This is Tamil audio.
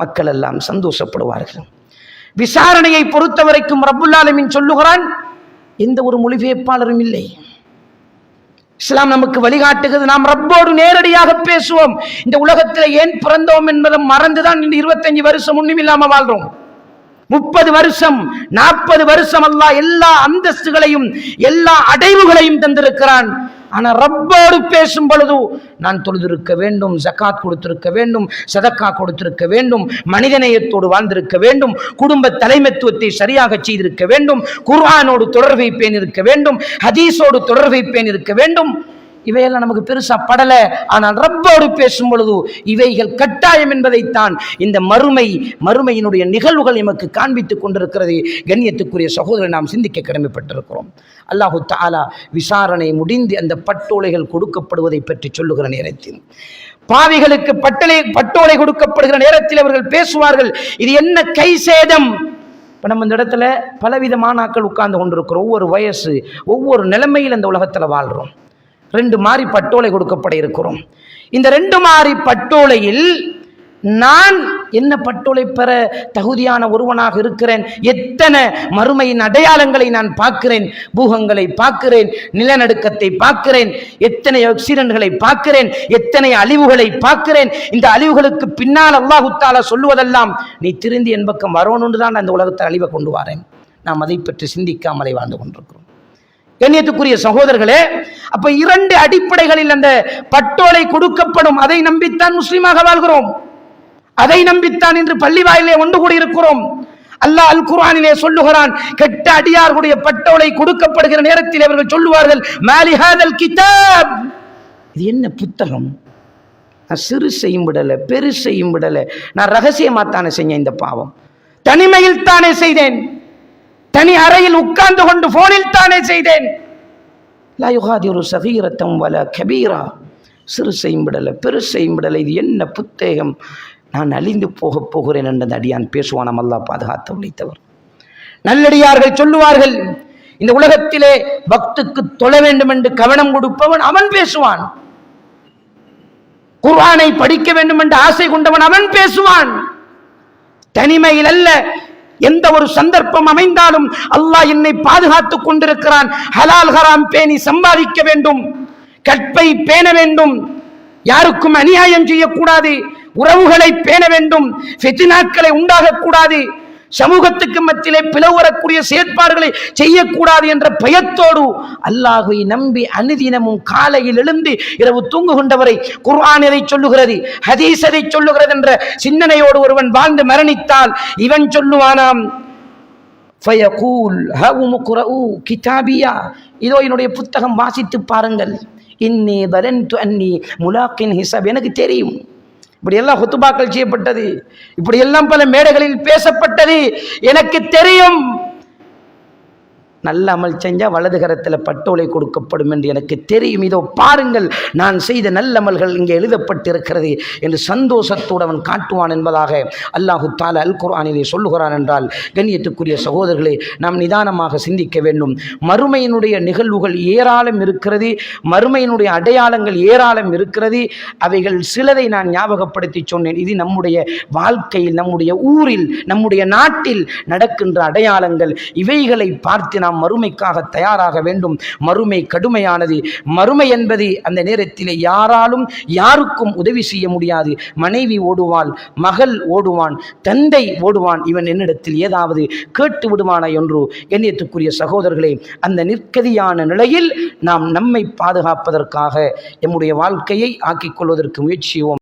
மக்கள் எல்லாம் சந்தோஷப்படுவார்கள். விசாரணையை பொறுத்தவரைக்கும் ரபுல்லாலமின் சொல்லுகிறான் எந்த ஒரு மொழிபெயர்ப்பாளரும் இல்லை. இஸ்லாம் நமக்கு வழிகாட்டுகிறது. நாம் ரப்போடு நேரடியாக பேசுவோம். இந்த உலகத்தில் ஏன் பிறந்தோம் என்பதை மறந்துதான் இந்த இருபத்தஞ்சு வருஷம் ஒன்றும் இல்லாமல் வாழ்றோம். முப்பது வருஷம் நாற்பது வருஷம் அல்லாஹ் எல்லா அந்தஸ்துகளையும் எல்லா அடைவுகளையும் தந்திருக்கிறான். ஆனால் ரப்போடு பேசும் பொழுது நான் தொழுதிருக்க வேண்டும் ஜக்காத் கொடுத்திருக்க வேண்டும் சதக்கா கொடுத்திருக்க வேண்டும் மனிதநேயத்தோடு வாழ்ந்திருக்க வேண்டும் குடும்ப தலைமைத்துவத்தை சரியாக செய்திருக்க வேண்டும் குர்ஆனோடு தொடர்பை பேணிருக்க வேண்டும் ஹதீஸோடு தொடர்பை பேணிருக்க வேண்டும். இவையெல்லாம் நமக்கு பெருசா படல. ஆனால் ரப்போடு பேசும் பொழுது இவைகள் கட்டாயம் என்பதைத்தான் இந்த மறுமை மறுமையினுடைய நிகழ்வுகள் எமக்கு காண்பித்துக் கொண்டிருக்கிறது. கண்ணியத்துக்குரிய சகோதரரை நாம் சிந்திக்க கடமைப்பட்டிருக்கிறோம். அல்லாஹு தாலா விசாரணை முடிந்து அந்த பட்டோலைகள் கொடுக்கப்படுவதை பற்றி சொல்லுகிற நேரத்தில் பாவிகளுக்கு பட்டளை பட்டோலை கொடுக்கப்படுகிற நேரத்தில் அவர்கள் பேசுவார்கள். இது என்ன கை சேதம்? இப்போ நம்ம இந்த இடத்துல பலவித மாணாக்கள் உட்கார்ந்து கொண்டிருக்கிறோம். ஒவ்வொரு வயசு ஒவ்வொரு நிலைமையில் இந்த உலகத்தில் வாழ்கிறோம் ரெண்டு மாறி பட்டோலை கொடுக்கப்பட இருக்கிறோம். இந்த ரெண்டு மாறி பட்டோலையில் நான் என்ன பட்டோலை பெற தகுதியான ஒருவனாக இருக்கிறேன்? எத்தனை மறுமையின் அடையாளங்களை நான் பார்க்கிறேன்? பூகங்களை பார்க்கிறேன் நிலநடுக்கத்தை பார்க்கிறேன் எத்தனை ஆக்சிடென்ட்களை பார்க்கிறேன் எத்தனை அழிவுகளை பார்க்கிறேன்? இந்த அழிவுகளுக்கு பின்னால் அல்லாஹுத்தால சொல்லுவதெல்லாம் நீ திருந்தி என் பக்கம் வரணும்னு தான் நான் இந்த உலகத்தை அழிவை கொண்டு வரேன். நாம் அதை பற்றி சிந்திக்காமலே வாழ்ந்து கொண்டிருக்கிறோம். கண்ணியத்துக்குரிய சகோதரர்களே அப்ப இரண்டு அடிப்படைகளில் அந்த பட்டோலை கொடுக்கப்படும். அதை நம்பித்தான் முஸ்லீமாக வாழ்கிறோம். அதை நம்பித்தான் இன்று பள்ளி வாயிலே ஒன்று கூடி இருக்கிறோம். அல்லாஹ் அல் குரானிலே சொல்லுகிறான் கெட்ட அடியார்களுடைய பட்டோலை கொடுக்கப்படுகிற நேரத்தில் அவர்கள் சொல்லுவார்கள் மாலிஹாதல் கிதாப். இது என்ன புத்தகம்? நான் சிறு செய்யும் விடலை பெரு செய்யும் விடலை நான் ரகசியமாத்தானே செஞ்சேன் இந்த பாவம். தனிமையில் தானே செய்தேன். தனி அறையில் உட்கார்ந்து கொண்டு போனில் தானே செய்தேன். லா யுகாதிரு சகீரத்தம் வல கபீரா. சிறு செய்யம்பிடலை பெரு செய்யும் விடலை இது என்ன புத்தேகம்? நான் அழிந்து போகப் போகிறேன் என்ற அடியான் பேசுவானாம் அல்லாஹ் பாதுகாத்து உழைத்தவர் நல்லடியார்கள் சொல்லுவார்கள் இந்த உலகத்திலே பக்துக்கு தொழ வேண்டும் என்று கவனம் கொடுப்பவன் அவன் பேசுவான். குர்ஆனை படிக்க வேண்டும் என்று ஆசை கொண்டவன் அவன் பேசுவான். தனிமையில் அல்ல எந்த ஒரு சந்தர்ப்பம் அமைந்தாலும் அல்லாஹ் என்னை பாதுகாத்துக் கொண்டிருக்கிறான். ஹலால் ஹராம் பேணி சம்பாதிக்க வேண்டும். கற்பை பேண வேண்டும். யாருக்கும் அநியாயம் செய்யக்கூடாது. உறவுகளை பேண வேண்டும். ஃபித்னாக்களை உண்டாகக்கூடாது. சமூகத்துக்கு மத்தியிலே பிளவரக்கூடிய செயற்பாடுகளை செய்யக்கூடாது என்ற பயத்தோடு அல்லாஹை நம்பி அனுதினமும் காலையில் எழுந்து இரவு தூங்குகின்றவரை குர்ஆன் எதை சொல்லுகிறது ஹதீஸ் எதை சொல்லுகிறது என்ற சிந்தனையோடு ஒருவன் வாழ்ந்து மரணித்தால் இவன் சொல்லுவானாம் ஃபயகூல் ஹவும் குரஉ கிதாபியா. இதோ என்னுடைய புத்தகம் வாசித்து பாருங்கள். இன்னி பலன் அன்னி முலாக்கின் ஹிசாப். எனக்கு தெரியும். இப்படியெல்லாம் ஹொத்துபாக்கள் செய்யப்பட்டது. இப்படியெல்லாம் பல மேடைகளில் பேசப்பட்டது. எனக்கு தெரியும். நல்ல அமல் செஞ்சால் வலது கரத்தில் பட்டோலை கொடுக்கப்படும் என்று எனக்கு தெரியும். இதோ பாருங்கள் நான் செய்த நல்ல அமல்கள் இங்கே எழுதப்பட்டிருக்கிறது என்று சந்தோஷத்தோடு அவன் காட்டுவான் என்பதாக அல்லாஹு தால அல் குர்ஆனிலே சொல்லுகிறான் என்றால் கண்ணியத்துக்குரிய சகோதரர்களே நாம் நிதானமாக சிந்திக்க வேண்டும். மறுமையினுடைய நிகழ்வுகள் ஏராளம் இருக்கிறது மறுமையினுடைய அடையாளங்கள் ஏராளம் இருக்கிறது. அவைகள் சிலதை நான் ஞாபகப்படுத்தி சொன்னேன். இது நம்முடைய வாழ்க்கையில் நம்முடைய ஊரில் நம்முடைய நாட்டில் நடக்கின்ற அடையாளங்கள். இவைகளை பார்த்து நாம் மறுமைக்காக தயாராக வேண்டும். மறுமை கடுமையானது. மறுமை என்பது அந்த நேரத்தில் யாராலும் யாருக்கும் உதவி செய்ய முடியாது. மனைவி ஓடுவாள் மகள் ஓடுவான் தந்தை ஓடுவான் இவன் என்னிடத்தில் ஏதாவது கேட்டு விடுவானா என்று எண்ணியத்துக்குரிய சகோதரர்களே அந்த நிற்கதியான நிலையில் நாம் நம்மை பாதுகாப்பதற்காக எம்முடைய வாழ்க்கையை ஆக்கிக் கொள்வதற்கு முயற்சியோம்